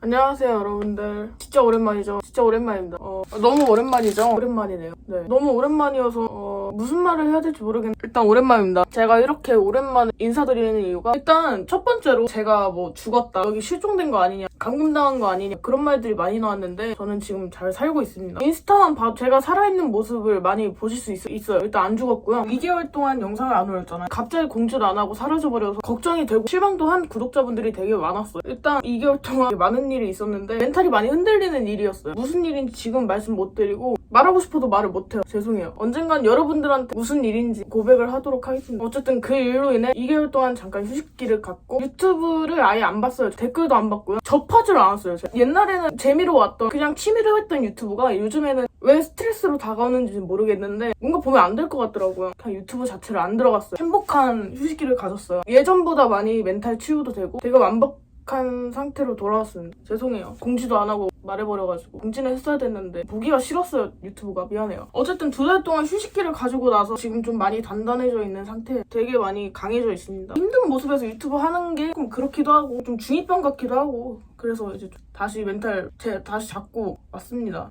안녕하세요 여러분들. 진짜 오랜만이죠? 진짜 오랜만입니다. 어, 너무 오랜만이죠? 오랜만이네요. 네. 너무 오랜만이어서 어, 무슨 말을 해야 될지 모르겠는데 일단 오랜만입니다. 제가 이렇게 오랜만에 인사드리는 이유가 일단 첫 번째로 제가 뭐 죽었다 여기 실종된 거 아니냐 감금당한 거 아니냐 그런 말들이 많이 나왔는데 저는 지금 잘 살고 있습니다. 인스타만 봐도 제가 살아있는 모습을 많이 보실 수 있, 있어요. 일단 안 죽었고요. 2개월 동안 영상을 안 올렸잖아요. 갑자기 공지를 안 하고 사라져버려서 걱정이 되고 실망도 한 구독자분들이 되게 많았어요. 일단 2개월 동안 많은 일이 있었는데 멘탈이 많이 흔들리는 일이었어요. 무슨 일인지 지금 말씀 못 드리고 말하고 싶어도 말을 못해요. 죄송해요. 언젠간 여러분들 한테 무슨 일인지 고백을 하도록 하겠습니다 어쨌든 그 일로 인해 2개월 동안 잠깐 휴식기를 갖고 유튜브를 아예 안 봤어요 댓글도 안 봤고요 접하지를 않았어요 제가. 옛날에는 재미로 왔던 그냥 취미로 했던 유튜브가 요즘에는 왜 스트레스로 다가오는지 모르겠는데 뭔가 보면 안 될 것 같더라고요. 그냥 유튜브 자체를 안 들어갔어요. 행복한 휴식기를 가졌어요. 예전보다 많이 멘탈 치유도 되고 되게 완벽 한 상태로 돌아왔습니다. 죄송해요. 공지도 안 하고 말해버려가지고 공지는 했어야 됐는데 보기가 싫었어요 유튜브가 미안해요. 어쨌든 두 달 동안 휴식기를 가지고 나서 지금 좀 많이 단단해져 있는 상태 되게 많이 강해져 있습니다. 힘든 모습에서 유튜브 하는 게 조금 그렇기도 하고 좀 중2병 같기도 하고 그래서 이제 다시 멘탈 제 다시 잡고 왔습니다.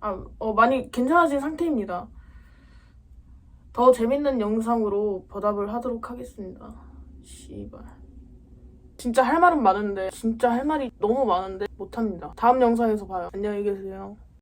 아, 어, 많이 괜찮아진 상태입니다. 더 재밌는 영상으로 보답을 하도록 하겠습니다. 씨발. 진짜 할 말은 많은데, 진짜 할 말이 너무 많은데, 못합니다. 다음 영상에서 봐요. 안녕히 계세요.